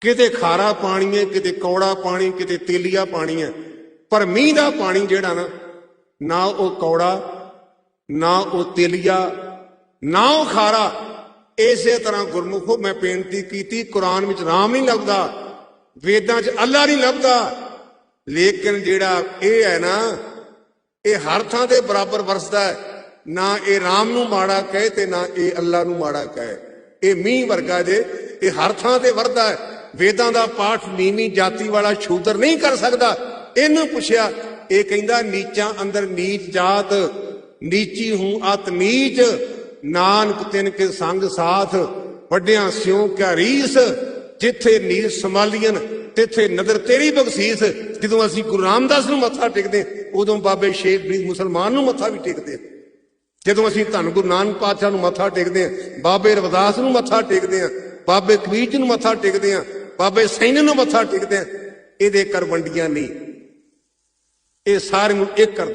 ਕਿਤੇ ਖਾਰਾ ਪਾਣੀ ਹੈ, ਕਿਤੇ ਕੌੜਾ ਪਾਣੀ, ਕਿਤੇ ਤੇਲੀਆ ਪਾਣੀ ਹੈ। ਪਰ ਮੀਂਹ ਦਾ ਪਾਣੀ ਜਿਹੜਾ ਨਾ ਨਾ ਉਹ ਕੌੜਾ, ਨਾ ਉਹ ਤੇਲੀਆ, ਨਾ ਉਹ ਖਾਰਾ। ਇਸੇ ਤਰ੍ਹਾਂ ਗੁਰਮੁਖੋ ਮੈਂ ਬੇਨਤੀ ਕੀਤੀ, ਕੁਰਾਨ ਵਿੱਚ ਰਾਮ ਨਹੀਂ ਲੱਭਦਾ, ਵੇਦਾਂ 'ਚ ਅੱਲਾ ਨਹੀਂ ਲੱਭਦਾ। ਲੇਕਿਨ ਜਿਹੜਾ ਇਹ ਹੈ ਨਾ, ਇਹ ਹਰ ਥਾਂ ਤੇ ਬਰਾਬਰ ਵਰਸਦਾ ਹੈ। ਨਾ ਇਹ ਰਾਮ ਨੂੰ ਮਾੜਾ ਕਹੇ ਤੇ ਨਾ ਇਹ ਅੱਲਾ ਨੂੰ ਮਾੜਾ ਕਹੇ। ਇਹ ਮੀਂਹ ਵਰਗਾ ਜੇ, ਇਹ ਹਰ ਥਾਂ ਤੇ ਵਰਦਾ ਹੈ। ਵੇਦਾਂ ਦਾ ਪਾਠ ਨੀਵੀਂ ਜਾਤੀ ਵਾਲਾ ਸ਼ੂਦਰ ਨਹੀਂ ਕਰ ਸਕਦਾ ਇਹਨੂੰ ਪੁੱਛਿਆ, ਇਹ ਕਹਿੰਦਾ, ਨੀਚਾਂ ਅੰਦਰ ਨੀਚ ਜਾਤ, ਨੀਚੀ ਹੂੰ ਅਤ ਨੀਚ, ਨਾਨਕ ਤਿਨ ਕੇ ਸੰਗ ਸਾਥ, ਵੱਡਿਆਂ ਸਿਉ ਕਿਆ ਰੀਸ, ਜਿੱਥੇ ਨੀਰ ਸੰਭਾਲੀਆਂ ਤਿੱਥੇ ਨਦਰ ਤੇਰੀ ਬਖਸ਼ੀਸ ਜਦੋਂ ਅਸੀਂ ਗੁਰੂ ਰਾਮਦਾਸ ਨੂੰ ਮੱਥਾ ਟੇਕਦੇ ਉਦੋਂ ਬਾਬੇ ਸ਼ੇਖ ਫਰੀਦ ਮੁਸਲਮਾਨ ਨੂੰ ਮੱਥਾ ਵੀ ਟੇਕਦੇ ਹਾਂ। ਜਦੋਂ ਅਸੀਂ ਧੰਨ ਗੁਰੂ ਨਾਨਕ ਪਾਤਸ਼ਾਹ ਨੂੰ ਮੱਥਾ ਟੇਕਦੇ ਹਾਂ, ਬਾਬੇ ਰਵਦਾਸ ਨੂੰ ਮੱਥਾ ਟੇਕਦੇ ਹਾਂ, ਬਾਬੇ ਕਬੀਰ ਨੂੰ ਮੱਥਾ ਟੇਕਦੇ ਹਾਂ ਬਾਬੇ ਸੈਨ ਨੂੰ ਮੱਥਾ ਟੇਕਦੇ ਹਾਂ ਇਹਦੇ ਕਰਵੰਡੀਆਂ ਨਹੀਂ। ਇਹ ਸਾਰੇ ਨੂੰ ਇੱਕ ਕਰ